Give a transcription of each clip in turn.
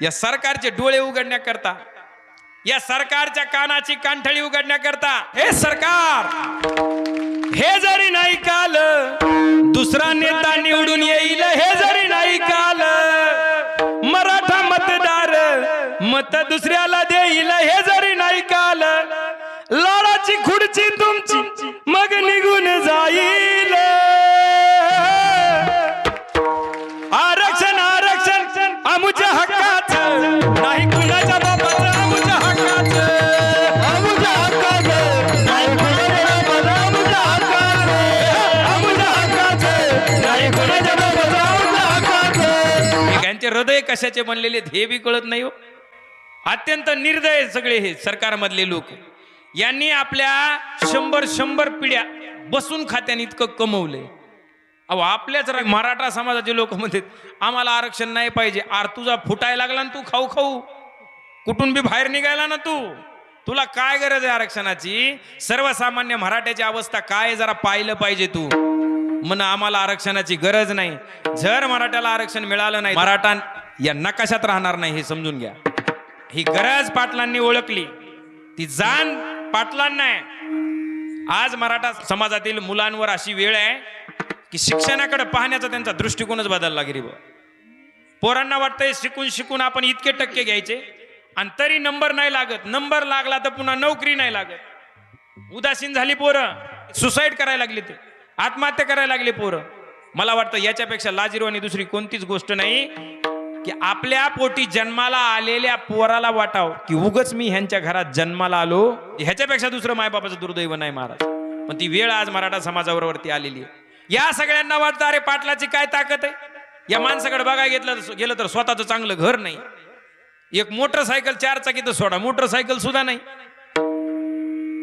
या सरकारचे डोळे उघडण्याकरता या सरकारच्या कानाची कांठळी उघडण्याकरता हे सरकार हे जरी नाही काल दुसरा नेता निवडून येईल हे जरी नाही काल मराठा मतदार मत दुसऱ्याला देईल हे जरी नाही काल लाडाची खुर्ची तुमची मग निघून जाईल. आरक्षण आरक्षण आमुच्या हक्क हृदय कशाचे बनलेले आहेत हे बी कळत नाही हो. अत्यंत निर्दय सगळे हे सरकारमधले लोक. यांनी आपल्या शंभर शंभर पिढ्या बसून खात्याने इतकं कमवलंय. अहो आपल्याच मराठा समाजाचे लोक म्हणतात आम्हाला आरक्षण नाही पाहिजे. आर तुझा फुटायला लागला ना तू खाऊ खाऊ. कुठून बी बाहेर निघायला ना तू. तुला काय गरज आहे आरक्षणाची? सर्वसामान्य मराठ्याची अवस्था काय आहे? जरा पाहिलं पाहिजे तू. म्हण आम्हाला आरक्षणाची गरज नाही. जर मराठ्याला आरक्षण मिळालं नाही मराठा या नकाशात राहणार नाही हे समजून घ्या. ही गरज पाटलांनी ओळखली. ती जाण पाटलांना आहे. आज मराठा समाजातील मुलांवर अशी वेळ आहे की शिक्षणाकडे पाहण्याचा त्यांचा दृष्टिकोनच बदलला गिरी पोरांना वाटतंय शिकून शिकून आपण इतके टक्के घ्यायचे आणि तरी नंबर नाही लागत. नंबर लागला तर पुन्हा नोकरी नाही लागत. उदासीन झाली पोरं. सुसाईड करायला लागली ते. आत्महत्या करायला लागली पोरं. मला वाटतं याच्यापेक्षा लाजीरवाणी दुसरी कोणतीच गोष्ट नाही की आपल्या पोटी जन्माला आलेल्या पोराला वाटाव की उगच मी ह्यांच्या घरात जन्माला आलो. ह्याच्यापेक्षा दुसरं मायबापाचं दुर्दैव नाही महाराज. पण ती वेळ आज मराठा समाजावरती आलेली आहे. या सगळ्यांना वाटतं अरे पाटलाची काय ताकद आहे? या माणसाकडे बघायला घेतलं गेलं तर स्वतःचं चांगलं घर नाही. एक मोटरसायकल चार चाकी तर सोडा मोटरसायकल सुद्धा नाही.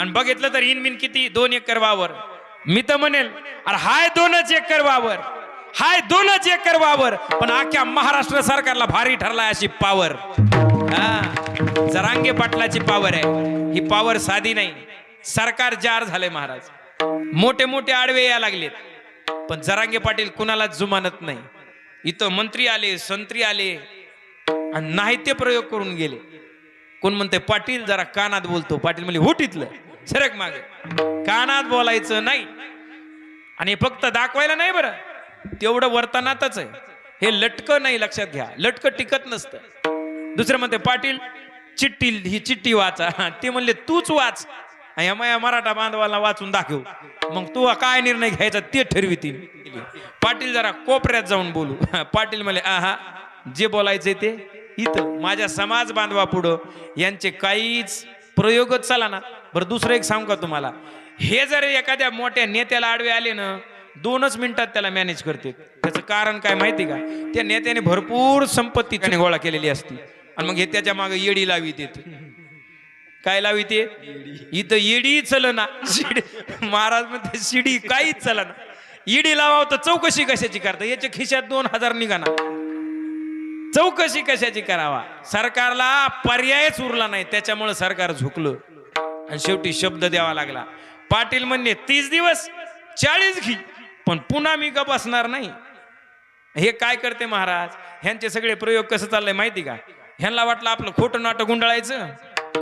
आणि बघितलं तर इनमिन किती? दोन एकर वावर. मी तर म्हणेल अरे हाय दोनच एकर वावर हाय दोनच एकर वावर पण अख्ख्या महाराष्ट्र सरकारला भारी ठरलाय अशी पावर हा जरांगे पाटलाची पावर आहे. ही पावर साधी नाही. सरकार जार झाले महाराज. मोठे मोठे आडवे या लागलेत. पण जरांगे पाटील कुणालाच जुमानत नाही. इथं मंत्री आले संत्री आले आणि नाही ते प्रयोग करून गेले. कोण म्हणते पाटील जरा कानात बोलतो. पाटील म्हणजे हुट इथलं. सरक मागे. कानात बोलायचं नाही. आणि फक्त दाखवायला नाही बरं. तेवढं वर्तनातच आहे. हे लटकं नाही लक्षात घ्या. लटकं टिकत नसतं. दुसरं म्हणते पाटील चिठ्ठी ही चिठ्ठी वाचा. हा, ते म्हणले तूच वाच. या माया मराठा बांधवाला वाचून दाखव. मग तू काय निर्णय घ्यायचा ते ठरवितील पाटील जरा कोपऱ्यात जाऊन बोलू. पाटील म्हणले आहा जे बोलायचे ते इथं. माझ्या समाज बांधवा पुढं यांचे काहीच प्रयोगच चला ना. बरं दुसरं एक सांगू का तुम्हाला? हे जर एखाद्या मोठ्या नेत्याला आडवे आले ना दोनच मिनिटात त्याला मॅनेज करते त्याचं कारण काय माहिती का? त्या नेत्याने भरपूर संपत्ती त्याने गोळा केलेली असती. आणि मग हे त्याच्यामागे येडी लावी देत. काय लावी ते? इथं येडी चलना. शिडी. महाराज म्हणते शिडी काहीच चलना. येडी लावावं तर चौकशी कशाची करता? याच्या खिशात दोन हजार निघाना. चौकशी कशाची करावा? सरकारला पर्यायच उरला नाही त्याच्यामुळे सरकार झुकलं. आणि शेवटी शब्द द्यावा लागला. पाटील म्हणणे तीस दिवस चाळीस घी. पण पुन्हा मी का बसणार नाही. हे काय करते महाराज? ह्यांचे सगळे प्रयोग कसं चाललंय माहिती का? ह्यांना वाटलं आपलं खोटं नाटक गुंडाळायचं.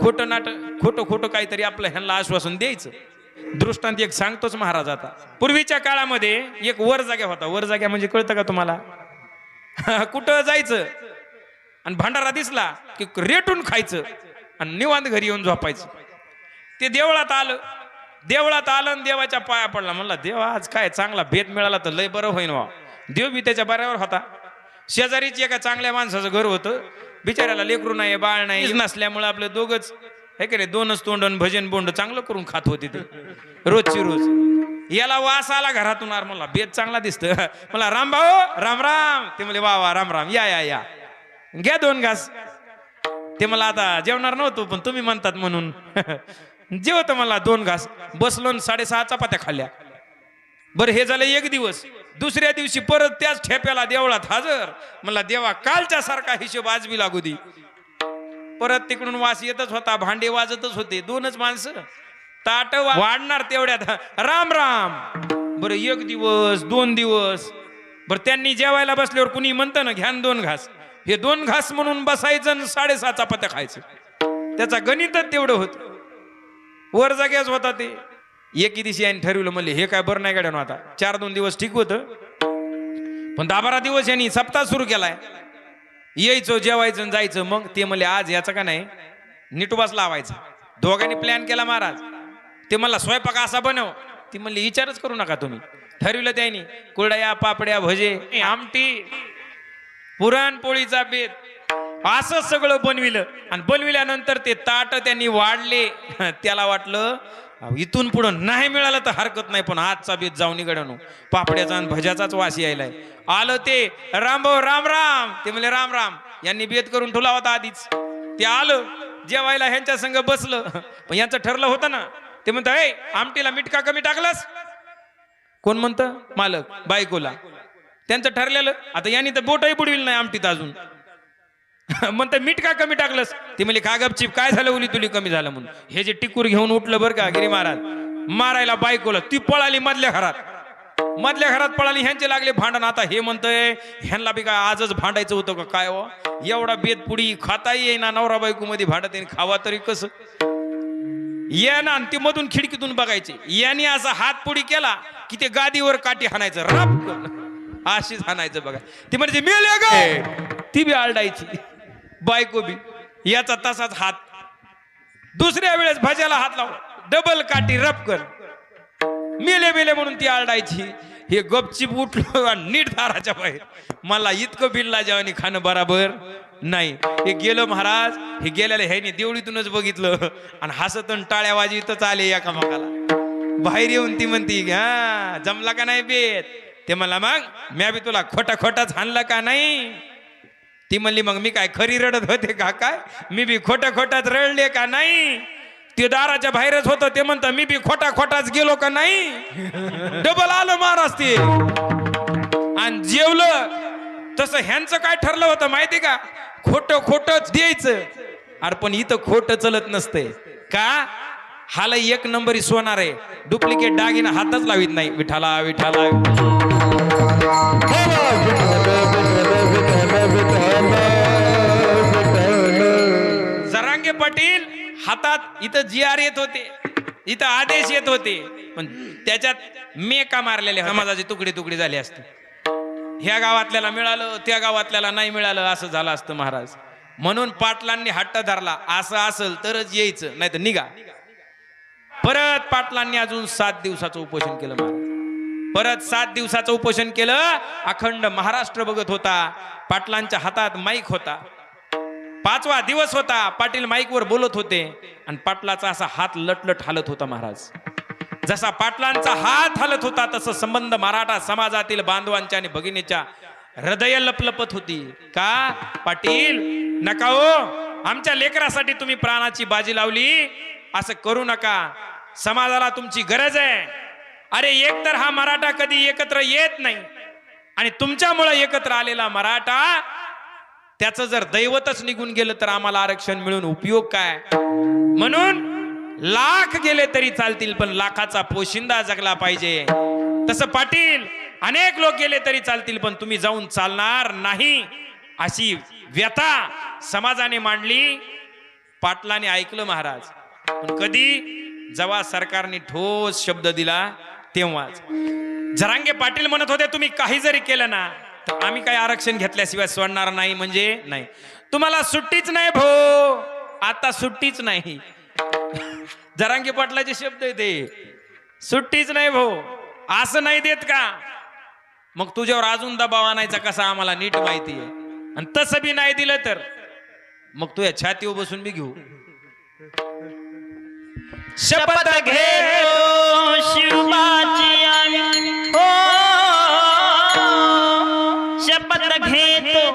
खोटं नाटक खोटं खोटं काहीतरी आपलं ह्यांना आश्वासन द्यायचं. दृष्टांत एक सांगतोच महाराज आता. पूर्वीच्या काळामध्ये एक वर जाग्या होता. वर जाग्या म्हणजे कळतं का तुम्हाला? कुठं जायचं? आणि भांडारा दिसला की रेटून खायचं आणि निवांत घरी येऊन झोपायचं. ते देवळात आलं. देवळात आलं आणि देवाच्या पाया पडला. म्हणला देवा आज काय चांगला भेट मिळाला तर लय बरं होईन वा देव बी त्याच्या बऱ्यावर होता. शेजारीच एका चांगल्या माणसाचं घर होतं. बिचाऱ्याला लेकरू नाही बाळ नाही नसल्यामुळे आपलं दोघच हे का रे दोनच तोंड भजन बोंड चांगलं करून खात होते ते. रोजची रोज. याला वास आला घरातून आर मला बेत चांगला दिसत मला राम भाऊ राम राम. ते म्हणले वा वा राम राम. या या या. घ्या दोन घास. ते मला आता जेवणार नव्हतो पण तुम्ही म्हणतात म्हणून. जेवत मला दोन घास. बसलो आणि साडेसहा चपात्या खाल्ल्या. बरं हे झालं एक दिवस. दुसऱ्या दिवशी परत त्याच ठेप्याला देवळात हजर. मला देवा कालच्या सारखा हिशोब आज बी लागू दे. परत तिकडून वास येतच होता भांडे वाजतच होते. दोनच माणसं. ताट वाढणार तेवढ्यात. राम राम. बरं एक दिवस दोन दिवस. बरं त्यांनी जेवायला बसल्यावर कुणी म्हणतं ना घ्यान दोन घास. हे दोन घास म्हणून बसायचं आणि साडेसहा चपात्या खायचं. त्याचा गणितच तेवढं होत. वर जाग्याच होता ते. एके दिवशी यांनी ठरवलं म्हणले हे काय बरं नाही गाड्यानं आता. चार दोन दिवस ठीक होतं. पण दहा बारा दिवस यांनी सप्ताह सुरू केलाय. यायचं जेवायचं आणि जायचं. मग ते म्हणले आज याचं का नाही? निटुबास लावायचा. दोघांनी प्लॅन केला महाराज. ते मला स्वयंपाक असा बनव. ती म्हणली विचारच करू नका तुम्ही. ठरविलं त्यांनी. कुरड्या पापड्या भजे आमटी पुरणपोळीचा बेत. असं सगळं बनविलं. आणि बनविल्यानंतर ते ताट त्यांनी वाढले. त्याला वाटलं इथून पुढं नाही मिळालं तर हरकत नाही पण आजचा बेत जाऊन निघडनो पापड्याचा आणि भज्याचाच वास यायलाय. आलं ते. रामभाऊ राम राम. ते म्हणले राम राम. यांनी बेत करून ठेवला होता आधीच. ते आलं जेवायला ह्यांच्या संग बसलं. पण यांचं ठरलं होतं ना. ते म्हणतं ए आमटीला मिटका कमी टाकलंस? कोण म्हणतं? मालक बायकोला. त्यांचं ठरलेलं. आता यांनी तर बोटही बुडविल नाही आमटीत अजून. म्हणतं मीठ का कमी टाकलंस? ती म्हणली का गपचीप? काय झालं उली तुली कमी झालं म्हणून? हे जे टिकूर घेऊन उठलं बरं का गिरी महाराज. मारायला बायकोला ती पळाली मधल्या घरात. मधल्या घरात पळाली ह्यांचे लागले भांडण. आता हे म्हणतंय ह्यांना बी काय आजच भांडायचं होतं का काय हो? एवढा बेत पुडी खाता येईना नवरा बायको मध्ये भांडत येईन खावा तरी कसं? या ना ते मधून खिडकीतून बघायचे. याने असा हात पुडी केला की ते गादीवर काठी हाणायचं. राप अशीच हाणायचं बघा. ती म्हणजे मेले ग! ती बी आरडायची. बायको बी याचा तसाच हात. दुसऱ्या वेळेस भज्याला हात लाव डबल काठी रप कर. मेले मेले म्हणून ती आरडायची. हे गपचीप उठलो आणि नीट दाराच्या बाहेर. मला इतकं बिल्ला जेवणी खाणं बराबर नाही. हे गेलं महाराज हे गेलेलं ह्याने देवळीतूनच बघितलं. आणि हसत टाळ्या वाजवीतच आले एकामेकाला. बाहेर येऊन ती म्हणती हा जमला का नाही बेत? ते मला मग म्या बी तुला खोटा खोटाच हाणला का नाही? ती म्हणली मग मी काय खरी रडत होते का काय? मी बी खोट्या खोट्यात रडले का नाही? ते दाराच्या बाहेरच होतं ते म्हणतं मी बी खोटा खोटाच गेलो का नाही? डबल आलं महाराज ते. आणि जेवलं. तसं ह्यांचं काय ठरलं होतं माहिती का? खोट खोटच द्यायचं. अरे पण इथं खोट चलत नसतंय. का? हाला एक नंबरी सोनार आहे. डुप्लिकेट दागिना हातच लावित नाही. विठाला विठाला पाटील हातात इथं जी आर येत होते. इथं आदेश येत होते. पण त्याच्यात मेका मारलेले समाजाचे तुकडी तुकडी झाली असते. ह्या गावातल्याला मिळालं त्या गावातल्याला नाही मिळालं असं झालं असतं महाराज. म्हणून पाटलांनी हट्ट धरला. असं असेल तरच यायचं नाही तर निघा. परत पाटलांनी अजून सात दिवसाचं उपोषण केलं महाराज. परत सात दिवसाचं उपोषण केलं अखंड महाराष्ट्र बघत होता. पाटलांच्या हातात माईक होता. पाचवा दिवस होता पाटील माईकवर बोलत होते आणि पाटलाचा असा हात लटलट हालत होता महाराज. जसा पाटलांचा हात हालत होता तसं संबंध मराठा समाजातील बांधवांच्या आणि भगिनीच्या हृदय लपलपत होती. का? पाटील नका हो. आमच्या लेकरासाठी तुम्ही प्राणाची बाजी लावली. असं करू नका. समाजाला तुमची गरज आहे. अरे एकतर हा मराठा कधी एकत्र येत नाही. आणि तुमच्यामुळे एकत्र आलेला मराठा त्याचं जर दैवतच निघून गेलं तर आम्हाला आरक्षण मिळून उपयोग काय? म्हणून लाख गेले तरी चालतील पण लाखाचा पोशिंदा जगला पाहिजे. तसं पाटील अनेक लोक गेले तरी चालतील पण तुम्ही जाऊन चालणार नाही. अशी व्यथा समाजाने मांडली. पाटलाने ऐकलं महाराज. पण कधी जेव्हा सरकारने ठोस शब्द दिला तेव्हाच. जरांगे पाटील म्हणत होते तुम्ही काही जरी केलं ना आम्ही काही आरक्षण घेतल्याशिवाय सोडणार नाही म्हणजे नाही. तुम्हाला सुट्टीच नाही भो. आता सुट्टीच नाही. जरांगे पाटलाचे शब्द येते सुट्टीच नाही भो. असं नाही देत का? मग तुझ्यावर अजून दबाव आणायचा कसा आम्हाला नीट माहिती आहे. आणि तसं बी नाही दिलं तर. मग तू या छातीवर बसून बी घेऊ. शपथ घे शिवबाची घेतो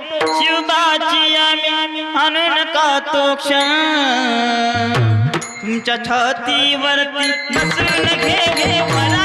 शिवबाची आम्ही. आणून का तो क्षण. तुमच्या छातीवरती बसून घे घे मला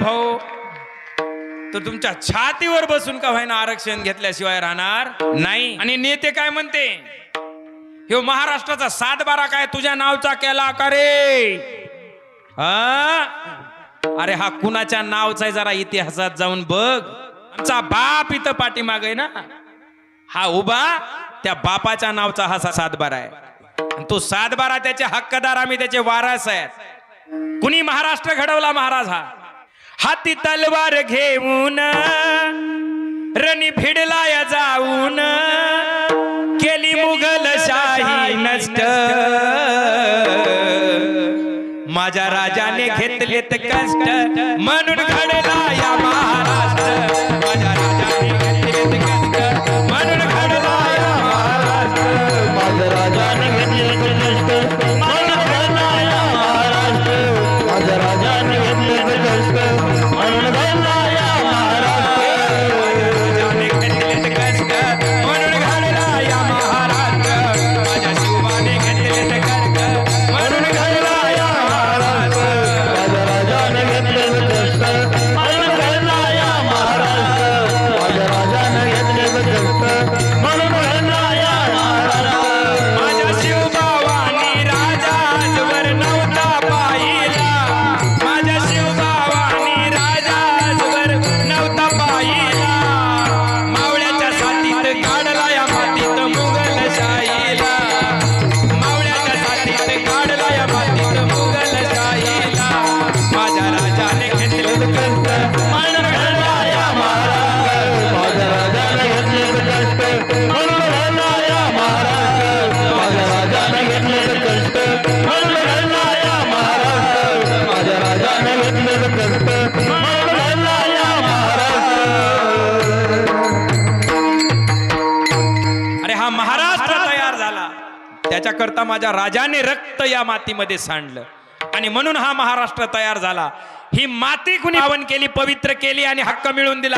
भाऊ तर तुमच्या छातीवर बसून का व्हायना आरक्षण घेतल्याशिवाय राहणार नाही. आणि नेते काय म्हणते? हे महाराष्ट्राचा सात बारा काय तुझ्या नावचा केला का रे? अरे हा कुणाच्या नावचा आहे जरा इतिहासात जाऊन बघ. आमचा बाप इथं पाठीमाग आहे ना. हा उभा त्या बापाच्या नावचा हा सा- सातबारा आहे. तो सातबारा त्याचे हक्कदार आम्ही त्याचे वारस आहेत. कुणी महाराष्ट्र घडवला महाराज हा? हाती तलवार घेऊन रणी भिडलाय जाऊन केली मुघल शाही नष्ट. माझ्या राजाने घेतलेत कष्ट. म्हणून घडला या महा त्याच्याकरता माझ्या राजाने रक्त या मातीमध्ये सांडलं. आणि म्हणून हा महाराष्ट्र तयार झाला. ही माती कुणी पावन केली पवित्र केली आणि हक्क मिळवून दिला.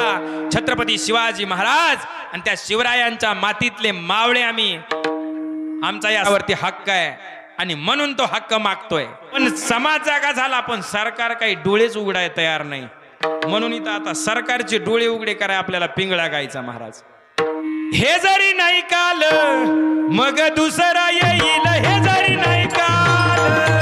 छत्रपती शिवाजी महाराज आणि त्या शिवरायांच्या मातीतले मावळे आम्ही. आमचा यावरती हक्क आहे आणि म्हणून तो हक्क मागतोय. पण समाज जागा झाला पण सरकार काही डोळेच उघडाय तयार नाही. म्हणून इथं आता सरकारचे डोळे उघडे कराय आपल्याला पिंगळा गायचा महाराज. हे जरी नाही काल मग दुसरा येईल हे जरी नाही काल.